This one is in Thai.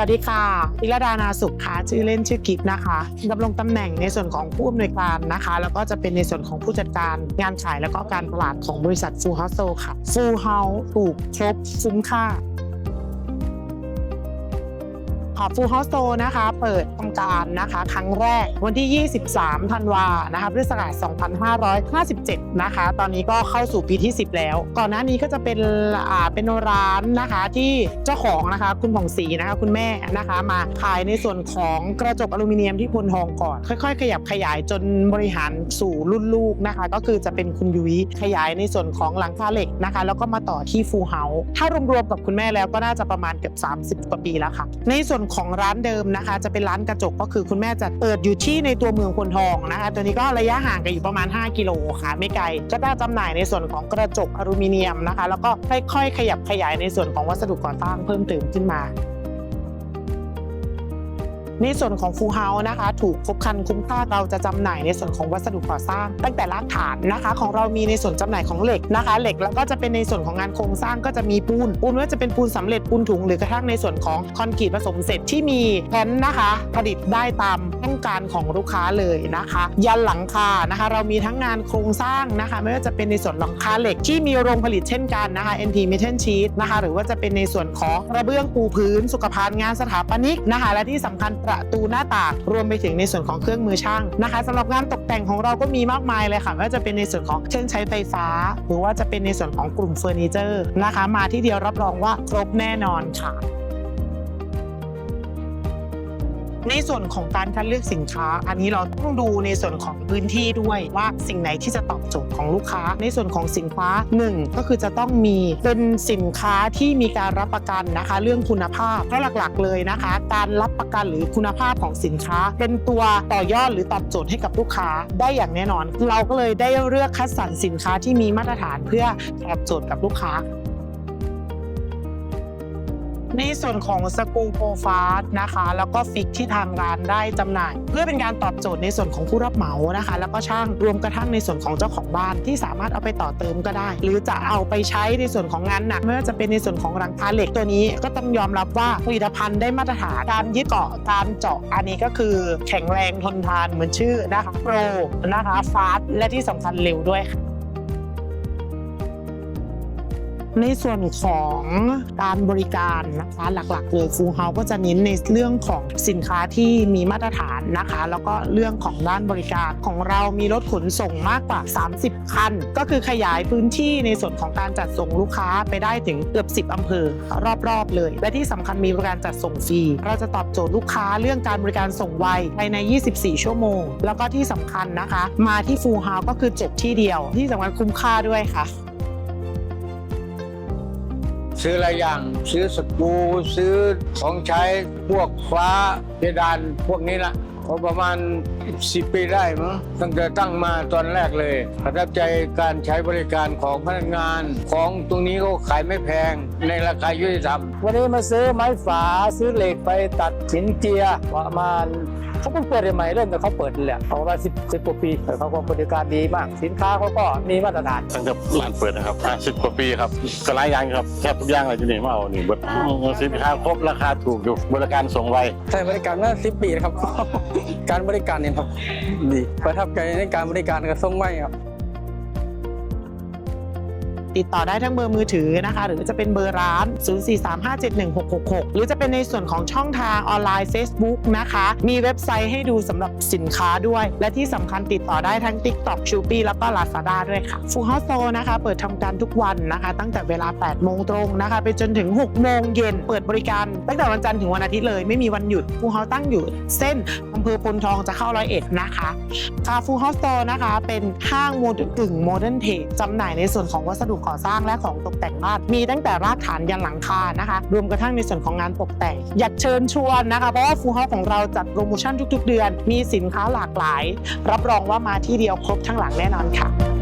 วัสดีค่ะพิรดานาสุขค่ะชื่อเล่นชื่อกิฟนะคะดำรงตำแหน่งในส่วนของผู้อำนวยการนะคะ แล้วก็จะเป็นในส่วนของผู้จัดการงานขายแล้วก็การตลาดของบริษัทฟูเฮาโซค่ะฟูเฮาถูกครบคุ้มค่า ค่ะฟูเฮาส์โซนะคะ เปิดทำการนะคะ ครั้งแรกวันที่ 23 ธันวานะคะพุทธศักราช2557 นะคะ ตอนนี้ก็เข้าสู่ปีที่ 10 แล้ว ก่อนหน้านี้ก็จะเป็นอ่าเป็นร้านนะคะที่เจ้าของนะคะคุณผ่องศรีนะคะคุณแม่นะคะมาขายในส่วนของกระจกอลูมิเนียมที่พลทองก่อน ค่อยๆ ขยับขยายจนบริหารสู่รุ่นลูกนะคะ ก็คือจะเป็นคุณยุ้ยขยายในส่วนของหลังคาเหล็กนะคะ แล้วก็มาต่อที่ฟูเฮาส์ถ้ารวมๆกับคุณแม่แล้วก็น่าจะประมาณเกือบ30 กว่าปีแล้วค่ะ ในส่วนของร้านเดิมนะคะ จะเป็นร้านกระจกก็คือคุณแม่จะเปิดอยู่ที่ในตัวเมืองพลทองนะคะ ตัวนี้ก็ระยะห่างกันอยู่ประมาณ 5 กิโลค่ะ ไม่ไกล ก็ได้จำหน่ายในส่วนของกระจกอลูมิเนียมนะคะ แล้วก็ค่อยๆขยับขยายในส่วนของวัสดุก่อสร้างเพิ่มเติมขึ้นมา ในส่วนของฟูเฮาส์นะคะ ถูกครบคันคุ้มค่าเราจะจำหน่ายในส่วนของวัสดุก่อสร้าง ตั้งแต่รากฐานนะคะ ของเรามีในส่วนจำหน่ายของเหล็กนะคะ เหล็กแล้วก็จะเป็นในส่วนของงานโครงสร้างก็จะมีปูนปูนไม่ว่าจะเป็นปูนสำเร็จปูนถุงหรือกระทั่งในส่วนของคอนกรีตผสมเสร็จที่มีแผ่นนะคะ ผลิตได้ตามต้องการของลูกค้าเลยนะคะ ยันหลังคานะคะ เรามีทั้งงานโครงสร้างนะคะ ไม่ว่าจะเป็นในส่วนหลังคาเหล็กที่มีโรงผลิตเช่นกันนะคะ NT Metal Sheet นะคะ หรือว่าจะเป็นในส่วนของกระเบื้องปูพื้น สุขภัณฑ์งานสถาปนิกนะคะ และที่สำคัญประตูหน้าต่างรวมไปถึงในส่วนของเครื่องมือช่างนะคะสำหรับงานตกแต่งของเราก็มีมากมายเลยค่ะไม่ว่าจะเป็นในส่วนของเครื่องใช้ไฟฟ้า หรือว่าจะเป็นในส่วนของกลุ่มเฟอร์นิเจอร์นะคะ มาที่เดียวรับรองว่าครบแน่นอนค่ะ ในส่วนของการคัดเลือกสินค้า อันนี้เราต้องดูในส่วนของพื้นที่ด้วยว่าสิ่งไหนที่จะตอบโจทย์ของลูกค้า ในส่วนของสินค้าหนึ่งก็คือจะต้องมีเป็นสินค้าที่มีการรับประกันนะคะ เรื่องคุณภาพก็หลักๆเลยนะคะ การรับประกันหรือคุณภาพของสินค้า เป็นตัวต่อยอดหรือตอบโจทย์ให้กับลูกค้าได้อย่างแน่นอน เราก็เลยได้เลือกคัดสรรสินค้าที่มีมาตรฐานเพื่อตอบโจทย์กับลูกค้า ในส่วนของสกูโปฟาสนะคะ แล้วก็ฟิกที่ทางร้านได้จำหน่าย เพื่อเป็นการตอบโจทย์ในส่วนของผู้รับเหมานะคะ แล้วก็ช่างรวมกระทั่งในส่วนของเจ้าของบ้านที่สามารถเอาไปต่อเติมก็ได้ หรือจะเอาไปใช้ในส่วนของงานหนักไม่ว่าจะเป็นในส่วนของรังคาเหล็กตัวนี้ ก็ต้องยอมรับว่าผลิตภัณฑ์ได้มาตรฐานการยึดเกาะการเจาะอันนี้ก็คือแข็งแรงทนทานเหมือนชื่อนะคะโปรนะคะฟาสและที่สำคัญเร็วด้วยค่ะ ในส่วนของการบริการนะคะหลักๆเลยฟูเฮาก็จะเน้นในเรื่องของสินค้าที่มีมาตรฐานนะคะ แล้วก็เรื่องของด้านบริการของเรามีรถขนส่งมากกว่า 30 คัน ก็คือขยายพื้นที่ในส่วนของการจัดส่งลูกค้าไปได้ถึงเกือบ 10 อำเภอ รอบๆเลย และที่สำคัญมีบริการจัดส่งฟรี เราจะตอบโจทย์ลูกค้าเรื่องการบริการส่งไวภายใน 24 ชั่วโมง แล้วก็ที่สำคัญนะคะ มาที่ฟูเฮาก็คือจบที่เดียว ที่สำคัญคุ้มค่าด้วยค่ะ ซื้ออะไรอย่าง ซื้อสกรูซื้อของใช้พวกฟ้าเพดานพวกนี้ละก็ประมาณ 10 ปีได้มั้งตั้งแต่ตั้งมาตอนแรกเลย ประทับใจการใช้บริการของพนักงาน ของตรงนี้ก็ขายไม่แพง ในราคายุติธรรม วันนี้มาซื้อไม้ฝาซื้อเหล็กไปตัดสินเจียประมาณเขาเพิ่งเปิดใหม่ๆเริ่มแต่เขาเปิดนี่แหละประมาณสิบสิบกว่าปีแต่เขาก็บริการดีมาก สินค้าเขาก็มีมาตรฐานตั้งแต่ร้านเปิดนะครับ50กว่าปีครับก็หลายอย่างครับแทบทุกอย่างเลยที่นี่มาเอานี่เบิดสินค้าครบราคาถูกอยู่บริการส่งไวใช้บริการมาสิบปีนะครับ การบริการเนี่ยครับดีประทับใจในการบริการกระทรวงไว้ครับ ติดต่อได้ทั้งเบอร์มือถือนะคะ หรือจะเป็นเบอร์ร้าน 043571666 หรือจะเป็นในส่วนของช่องทางออนไลน์ Facebook นะคะ มีเว็บไซต์ให้ดูสำหรับสินค้าด้วย และที่สำคัญติดต่อได้ทั้ง TikTok s h o p e e แล้วก็ Lazada ด้วยค่ะ Full House Store นะคะ เปิดทำการทุกวันนะคะ ตั้งแต่เวลา 8 โมงตรงนะคะ ไปจนถึง 6 โมงเย็น เปิดบริการ ตั้งแต่วันจันทร์ถึงวันอาทิตย์เลย ไม่มีวันหยุด Full House ตั้งอยู่ เส้นอำเภอพลทองจะเข้าร้อยเอ็ดนะคะคาฟูเฮาส์โตนะคะ เป็นห้างโมเดิร์นกึ่งโมเดิร์นเทรดจำหน่ายในส่วนของวัสดุก่อสร้างและของตกแต่งบ้านมีตั้งแต่รากฐานยันหลังคานะคะ รวมกระทั่งในส่วนของงานตกแต่ง อยากเชิญชวนนะคะ เพราะว่าฟูเฮาของเราจัดโปรโมชั่นทุก ๆ เดือน มีสินค้าหลากหลาย รับรองว่ามาที่เดียวครบทั้งหลังแน่นอนค่ะ